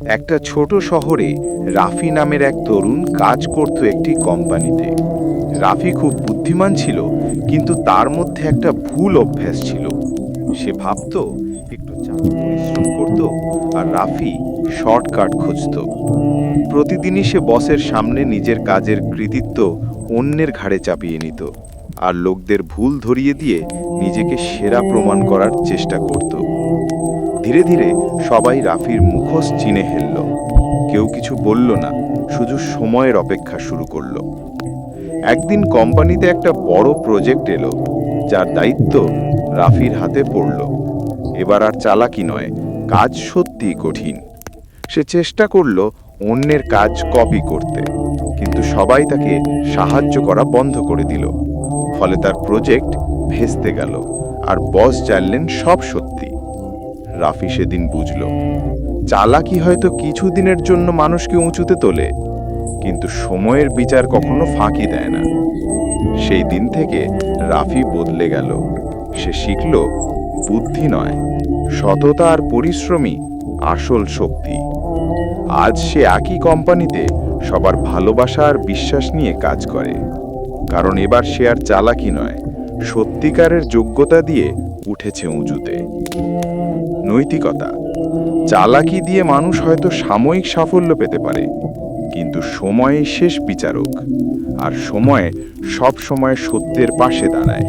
একটা ছোট শহরে রাফি নামের এক তরুণ কাজ করত একটি কোম্পানিতে। রাফি খুব বুদ্ধিমান ছিল, কিন্তু তার মধ্যে একটা ভুল অভ্যাস ছিল। সে ভাবতো, একটু পরিশ্রম করত আর রাফি শর্টকাট খুঁজত। প্রতিদিনই সে বসের সামনে নিজের কাজের কৃতিত্ব অন্যের ঘাড়ে চাপিয়ে নিত আর লোকদের ভুল ধরিয়ে দিয়ে নিজেকে সেরা প্রমাণ করার চেষ্টা করত। ধীরে ধীরে সবাই রাফির মুখোশ চিনে ফেলল কেউ কিছু বলল না, শুধু সময়ের অপেক্ষা শুরু করল। একদিন কোম্পানিতে একটা বড় প্রজেক্ট এলো, যার দায়িত্ব রাফির হাতে পড়ল। এবার আর চালাকি নয়, কাজ সত্যিই কঠিন। সে চেষ্টা করল অন্যের কাজ কপি করতে, কিন্তু সবাই তাকে সাহায্য করা বন্ধ করে দিল। ফলে তার প্রজেক্ট ভেস্তে গেল, আর বস জানলেন সব সত্যি। রাফি সেদিন বুঝল, চালাকি হয়তো কিছুদিনের জন্য মানুষকে উঁচুতে তোলে, কিন্তু সময়ের বিচার কখনো ফাঁকি দেয় না। সেই দিন থেকে রাফি বদলে গেল। সে শিখল, বুদ্ধি নয়, সততা আর পরিশ্রমী আসল শক্তি। আজ সে একই কোম্পানিতে সবার ভালোবাসা আর বিশ্বাস নিয়ে কাজ করে। কারণ এবার সে আর চালাকি নয়, সত্যিকারের যোগ্যতা দিয়ে উঠেছে উঁচুতে। নৈতিকতা। চালাকি দিয়ে মানুষ হয়তো সাময়িক সাফল্য পেতে পারে, কিন্তু সময়ে শেষ বিচারক, আর সময় সব সময় সত্যের পাশে দাঁড়ায়।